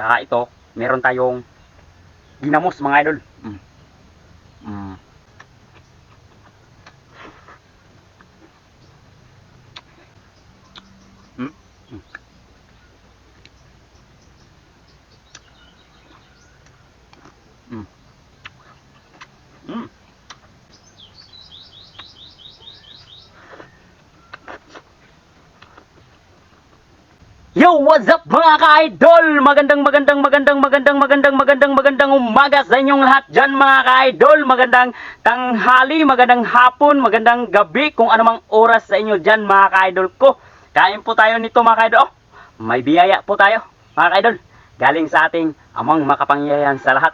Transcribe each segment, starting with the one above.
saka ito, meron tayong ginamos mga idol. Mm. Mm. What's up mga ka-idol? Magandang magandang magandang magandang magandang magandang magandang umaga sa inyong lahat dyan mga ka-idol. Magandang tanghali, magandang hapon, magandang gabi kung anumang oras sa inyo dyan mga ka-idol ko. Kain po tayo nito mga ka-idol. Oh, may biyaya po tayo mga ka-idol. Galing sa ating amang makapangyarihan sa lahat.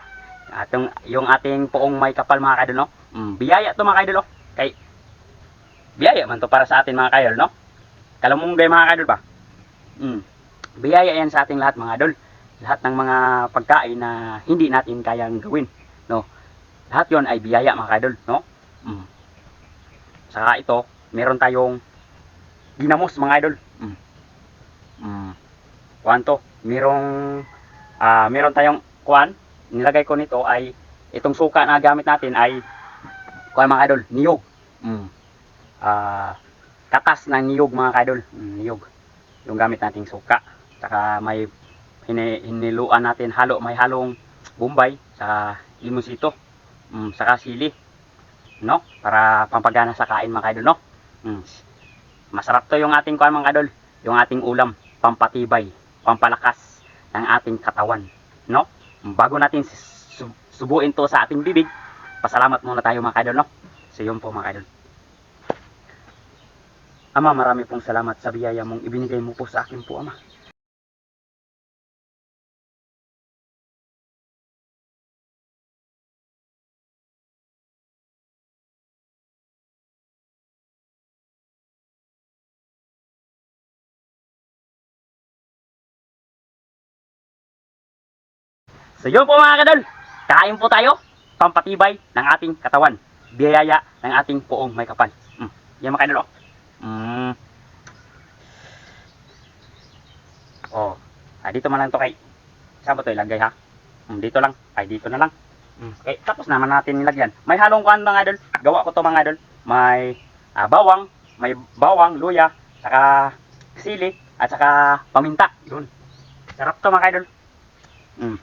Atong, yung ating poong may kapal mga ka-idol. No? Mm, biyaya to mga ka-idol. Oh. Kay, biyaya man to para sa atin mga ka-idol. No? Kalamunggay mga ka-idol ba? Mm. Biyaya yan sa ating lahat mga idol. Lahat ng mga pagkain na hindi natin kayang gawin, no. Lahat 'yon ay biyaya mga idol, no? Mm. Saka ito, meron tayong ginamos mga idol. Mm. Mm. Kuan to, merong ah meron tayong kuan, nilagay ko nito ay itong suka na gamit natin ay kuan mga idol, niyog. Mm. Ah katas ng niyog mga idol, mm, niyog yung gamit nating suka. Saka may hini, hiniluan natin halo, may halong bombay sa limusito. Mm, saka sili. No? Para pampagana sa kain mga idol, no? Mm. Masarap to yung ating kuan mga idol, yung ating ulam, pampatibay, pampalakas ng ating katawan, no? Mm, Bago natin su- subuin to sa ating bibig, pasalamat muna tayo mga idol, no? So po mga idol. Ama, marami pong salamat sa biyaya mong ibinigay mo po sa akin po, Ama. So yun po mga kadol, kain po tayo, pampatibay ng ating katawan, biyaya ng ating poong may kapal. Mm. Yan mga kadol, oh. Mm. Oh. Ah, dito man lang to kay. Saan ba to ilagay ha? Mm, dito lang. Ay, dito na lang. Mm. Okay, tapos naman natin nilagyan. May halong kuan mga idol. Gawa ko to mga idol. May ah, bawang, may bawang, luya, saka sili, at saka paminta. Yun. Sarap to mga idol. Mm.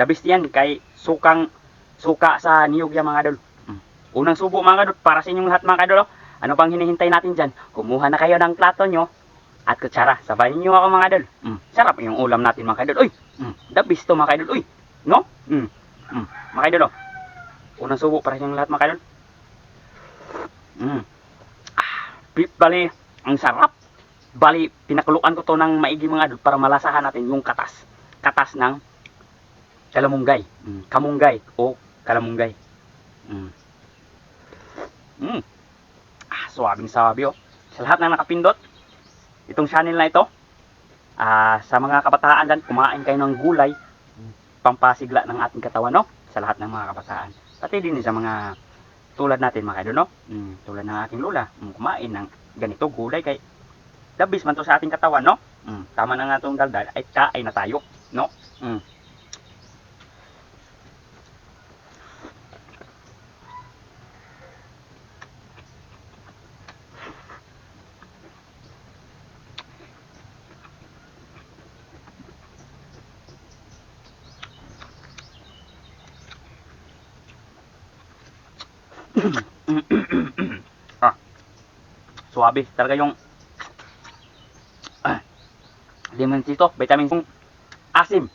The best yan kay sukang suka sa niyog yan mga idol. Mm. Unang subo mga idol para sa inyong lahat mga idol. oh. Ano pang hinihintay natin dyan? Kumuha na kayo ng plato nyo at kutsara. Sabayin nyo ako mga idol. Mm, sarap yung ulam natin mga idol. Uy, mm, the to mga idol. Uy, no? Mm, mm, mga idol oh. Unang subo para sa inyong lahat mga idol. Mm. Ah, bali, ang sarap. Bali, pinakuluan ko to ng maigi mga idol para malasahan natin yung katas. Katas ng kalamunggay. Mm, kamunggay o kalamunggay. Mm. Mm. Ah, swabing sabi oh. Sa lahat ng nakapindot, itong channel na ito, ah, sa mga kabataan dyan, kumain kayo ng gulay, pampasigla ng ating katawan, no? Sa lahat ng mga kabataan. Pati din sa mga tulad natin, mga idol, no? Mm, tulad ng aking lola, mm, kumain ng ganito gulay kay dabis man to sa ating katawan, no? Mm, tama na nga itong daldal, ay kain na tayo, no? Mm. ah. Suabe. Talaga yung ah, lemon dito, vitamin kung asim.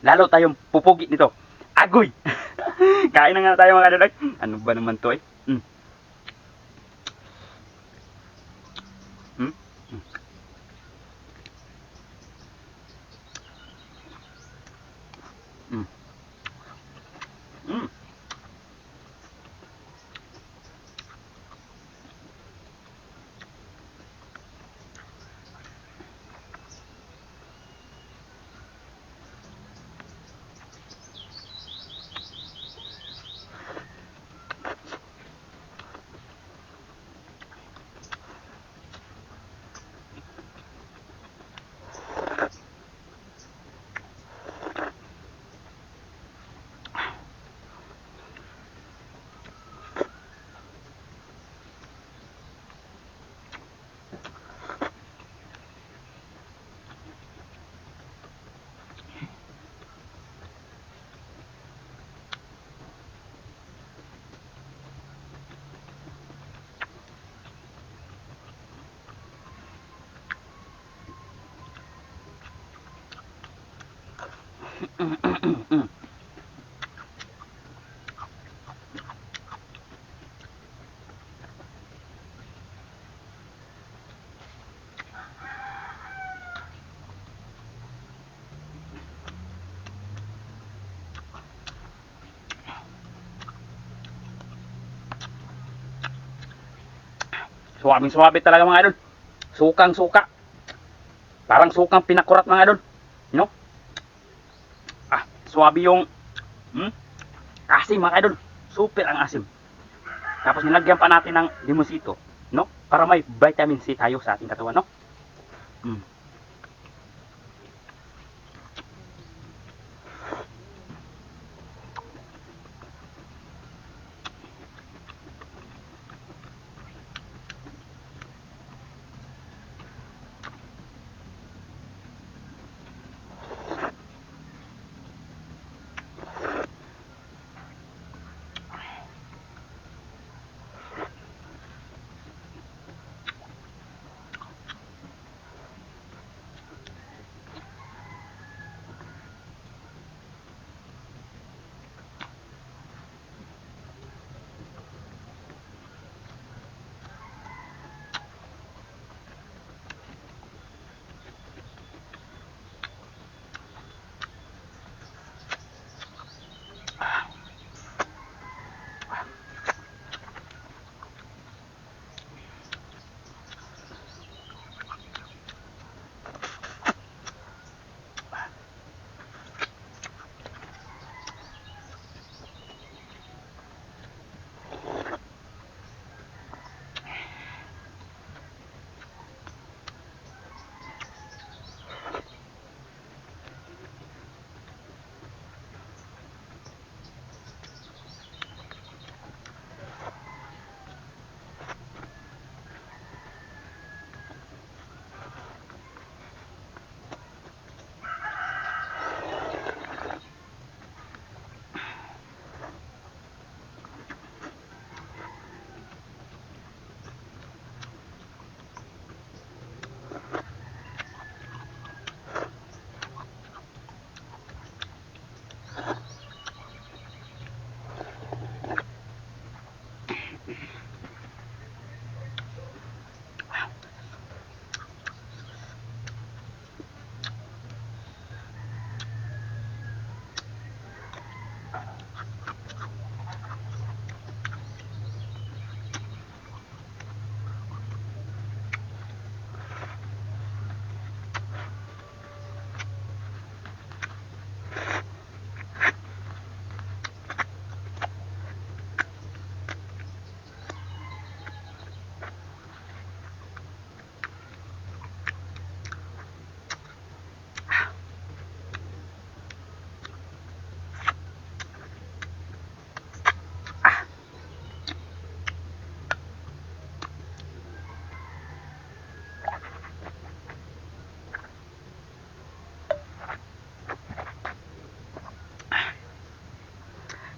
Lalo tayong pupugi nito. Agoy! Kain na nga tayo mga kadalay. Ano ba naman to eh? Suwabing suwabe talaga mga idol. Sukang suka. Parang sukang pinakurat mga idol. No? Suwabe yung hmm? asim mga idol. Super ang asim. Tapos nilagyan pa natin ng limosito, no? Para may vitamin C tayo sa ating katawan, no? Mm.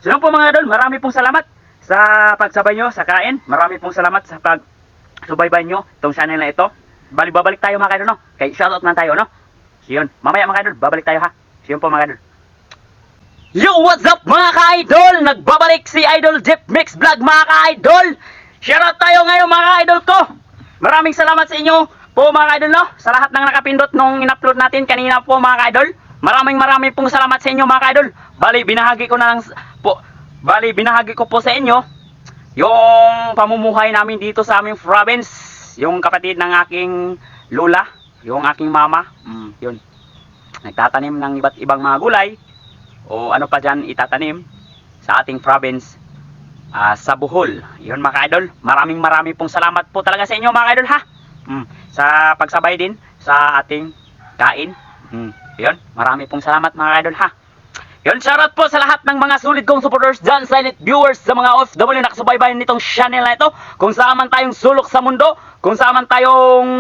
So yun po mga idol, marami pong salamat sa pagsabay nyo sa kain. Marami pong salamat sa pagsubaybay nyo itong channel na ito. Bali, babalik tayo mga idol, no? Kay shoutout na tayo, no? So yun, mamaya mga idol, babalik tayo ha. So yun po mga idol. Yo, what's up mga ka-idol? Nagbabalik si Idol Jeff Mix Vlog mga ka-idol. Shoutout tayo ngayon mga ka-idol ko. Maraming salamat sa inyo po mga ka-idol no. Sa lahat ng nakapindot nung in-upload natin kanina po mga ka-idol. Maraming maraming pong salamat sa inyo mga ka-idol. Bali, binahagi ko na lang po. Bali, binahagi ko po sa inyo yung pamumuhay namin dito sa aming province. Yung kapatid ng aking lola, yung aking mama. Mm, yun. Nagtatanim ng iba't ibang mga gulay o ano pa dyan itatanim sa ating province ah, sa Bohol. Yun mga idol, maraming maraming pong salamat po talaga sa inyo mga idol ha. Mm, sa pagsabay din sa ating kain. Mm, yun, marami pong salamat mga idol ha. Yun, shoutout po sa lahat ng mga sulit kong supporters dyan, silent viewers, sa mga OFW na nakasubaybay nitong channel na ito. Kung saan man tayong sulok sa mundo, kung saan man tayong,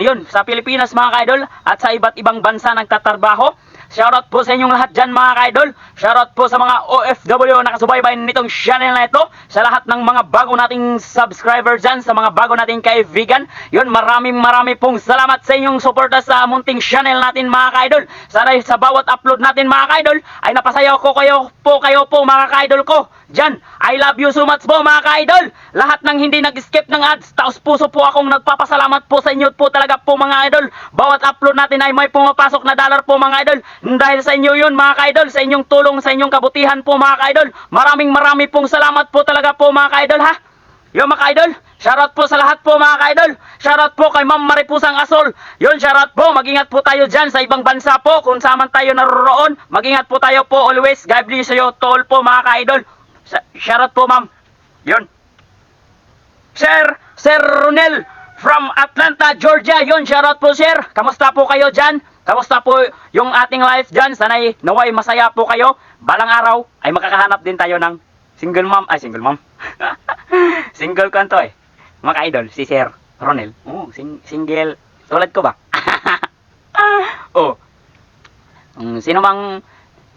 yun, sa Pilipinas mga idol, at sa iba't ibang bansa nagtatrabaho. Shoutout po sa inyong lahat dyan mga ka-idol. Shoutout po sa mga OFW na nakasubaybay nitong channel na ito. Sa lahat ng mga bago nating subscriber dyan, sa mga bago nating kaibigan. Yun, maraming marami pong salamat sa inyong suporta sa munting channel natin mga ka-idol. Sana sa bawat upload natin mga ka-idol ay napasaya ko kayo po kayo po mga ka-idol ko. Dyan, I love you so much po mga ka-idol. Lahat ng hindi nag-skip ng ads, taos puso po akong nagpapasalamat po sa inyo po talaga po mga idol. Bawat upload natin ay may pumapasok na dollar po mga idol. Dahil sa inyo yun mga ka-idol, sa inyong tulong, sa inyong kabutihan po mga ka-idol. Maraming marami pong salamat po talaga po mga ka-idol ha. Yo mga ka-idol, shoutout po sa lahat po mga ka-idol. Shoutout po kay Ma'am Maripusang Asol. Yun, shoutout po. Magingat po tayo dyan sa ibang bansa po. Kung saan man tayo naroon, magingat po tayo po always. God bless you all po mga ka-idol. Shoutout po ma'am. Yun. Sir, Sir Ronel from Atlanta, Georgia. Yun, shoutout po sir. Kamusta po kayo dyan? Kamusta po yung ating life dyan? Sana'y naway masaya po kayo. Balang araw ay makakahanap din tayo ng single mom. Ay, single mom. single kanto eh. Mga ka-idol, si Sir Ronel. Oh, sing- single. Tulad ko ba? oh. Mm, sino mang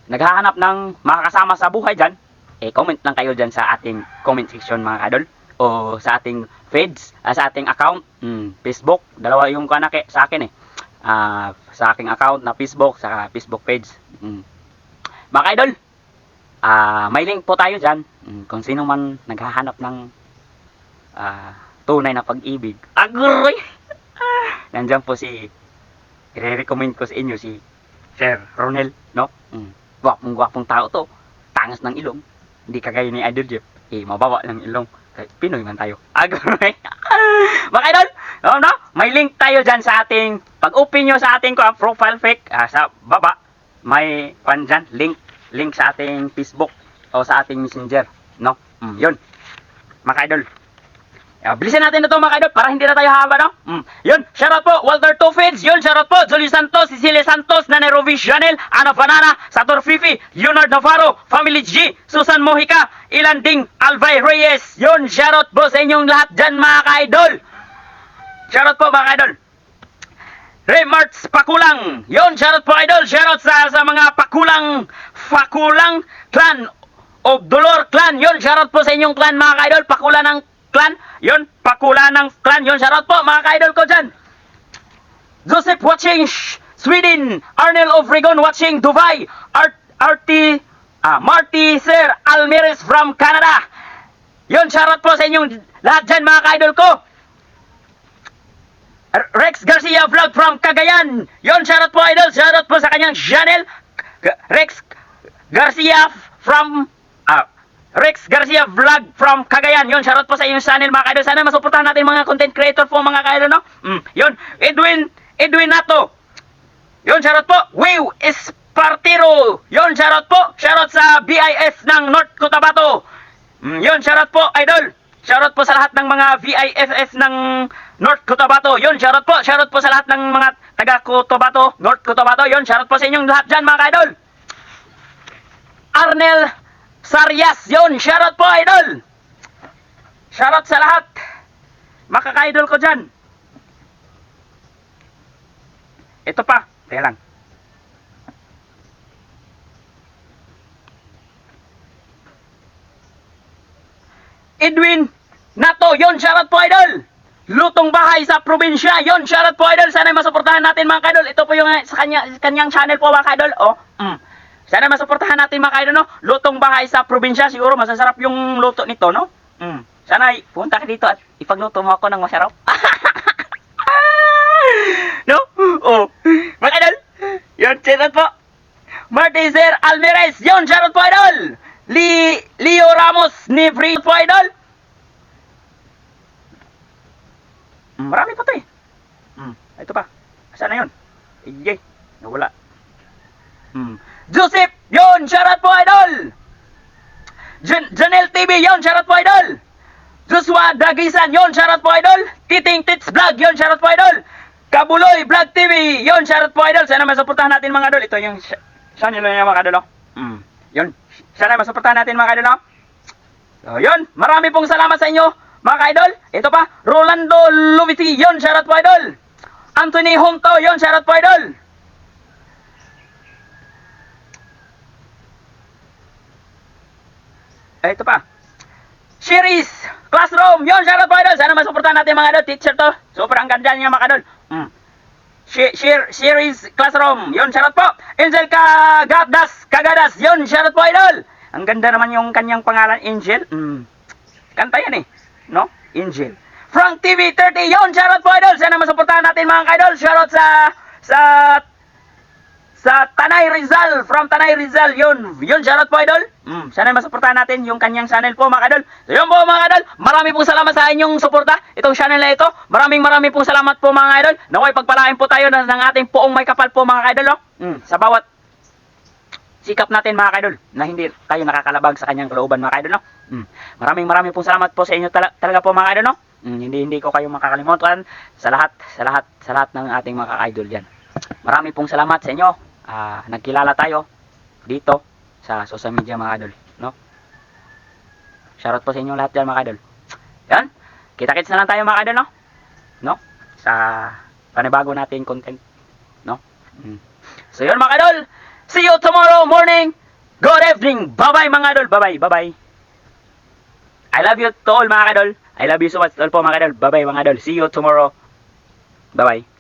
naghahanap ng makakasama sa buhay dyan, eh comment lang kayo dyan sa ating comment section mga kadol o sa ating feeds, ah, sa ating account, mm, Facebook, dalawa yung kanake sa akin eh. Ah, sa aking account na Facebook, sa Facebook page. Mm. Mga idol, ah, may link po tayo dyan. Mm, kung sino man naghahanap ng ah, tunay na pag-ibig. Agoy! Nandiyan po si, i-recommend ko sa inyo si Sir Ronel, no? Mm. Gwapong gwapong tao to. Tangas ng ilong. Hindi kagaya ni Idol Jeff. Eh, mababa ng ilong. Pinoy man tayo. Agoy! Mga idol, no, no? May link tayo dyan sa ating, pag-open nyo sa ating ang profile pic, ah, sa baba, may, pan dyan, link, link sa ating Facebook o sa ating messenger, no? Mm, yun. Mga idol, Uh, bilisan natin na to mga kaidol para hindi na tayo haba, no? Mm. Yun, shoutout po, Walter Tufits, yun, shoutout po, Julie Santos, Cecilia Santos, Nanerovi Chanel, Ana Banana, Sator Fifi, Leonard Navarro, Family G, Susan Mojica, Ilanding Alvay Reyes, yun, shoutout po sa inyong lahat dyan mga kaidol. Shoutout po mga kaidol. Remarts Pakulang. Yon, shoutout po idol. Shoutout sa, sa mga Pakulang, Pakulang clan of Dolor clan. Yon, shoutout po sa inyong clan mga kaidol. Pakula ng clan. Yon, Pakula ng clan. Yon, shoutout po mga kaidol ko dyan. Joseph watching Sweden. Arnel of Rigon watching Dubai. Art, Arti, ah, Marty Sir Almirez from Canada. Yon, shoutout po sa inyong lahat dyan mga kaidol ko. Rex Garcia vlog from Cagayan. Yon, shoutout po idol. Shoutout po sa kanyang channel. Rex Garcia from ah, Rex Garcia vlog from Cagayan. Yon, shoutout po sa inyong channel mga kaidol. Sana masuportahan natin mga content creator po mga kaidol, no? Mm, yon, Edwin Edwin Nato. Yon, shoutout po. Will Espartiro. Yon, shoutout po. Shoutout sa BIS ng North Cotabato. Mm, yun, shoutout po, idol. Shoutout po sa lahat ng mga VIFS ng North Cotabato. Yun, shoutout po. Shoutout po sa lahat ng mga taga Cotabato, North Cotabato. Yun, shoutout po sa inyong lahat dyan, mga idol. Arnel Sarias. Yun, shoutout po, idol. Shoutout sa lahat. Makaka-idol ko dyan. Ito pa. Teka lang. Edwin Nato, yon shoutout po idol. Lutong bahay sa probinsya, yon shoutout po idol. Sana masuportahan natin mga kaidol. Ito po yung eh, sa kanya, kanyang channel po mga kaidol. Oh, mm. Sana masuportahan natin mga kaidol, no? Lutong bahay sa probinsya, siguro masasarap yung luto nito, no? Mm. Sana punta ka dito at ipagluto mo ako ng masarap. no? Oh. Mga kaidol, yon shoutout po. Marty Sir Almirez, yon shoutout po idol. Li Leo Ramos ni Free. Mm, Marami pa to eh. Mm, ito pa. Saan na yun? Iyay, nawala. Mm. Joseph, yon, shoutout po idol. Jan Janel TV, yon, shoutout po idol. Joshua Dagisan, yon, shoutout po idol. Titing Tits Vlog, yon, shoutout po idol. Kabuloy Vlog TV, yon, shoutout po idol. Sana masuportahan natin mga idol. Ito yung sh- channel niya mga idol. oh. Mm. Yun, sana masuportahan natin mga kaidol, no? So, yun. Marami pong salamat sa inyo, mga kaidol. Ito pa, Rolando Loviti, yun, shoutout po, idol. Anthony Honto, yun, shoutout po, idol. Eh, ito pa. Series Classroom. Yun, shoutout po, idol. Sana masuportahan natin mga idol. Teacher to. Super ang ganda niya mga idol. Mm. Shi- share, series, classroom, yun, shoutout po. Angel Kagadas, Kagadas, yun, shoutout po idol. Ang ganda naman yung kanyang pangalan, Angel. Mm. Kanta yan eh. No? Angel. Frank TV 30, yun, shoutout po idol. Sana masuportahan natin mga idol. Shoutout sa, sa sa Tanay Rizal, from Tanay Rizal, yun, yun, shoutout po, idol. Mm, sana masuportahan natin yung kanyang channel po, mga idol. So, yun po, mga idol, marami pong salamat sa inyong suporta, itong channel na ito. Maraming maraming pong salamat po, mga idol. Naway, pagpalain po tayo ng, ng ating poong may kapal po, mga idol, oh. Mm, sa bawat sikap natin, mga idol, na hindi tayo nakakalabag sa kanyang kalooban, mga idol, no? Mm, maraming maraming pong salamat po sa inyo tala- talaga po, mga idol, no? Mm, hindi hindi ko kayo makakalimutan sa lahat, sa lahat, sa lahat ng ating mga idol diyan. Marami pong salamat sa inyo. Ah, nagkilala tayo dito sa social media mga idol, no? Shoutout po sa inyo lahat diyan mga idol. Yan. Kita-kits na lang tayo mga idol, no? No? Sa panibago nating content, no? Mm. So yun mga idol. See you tomorrow morning. Good evening. Bye-bye mga idol. Bye-bye. Bye-bye. I love you to all mga idol. I love you so much to all po mga idol. Bye-bye mga idol. See you tomorrow. Bye-bye.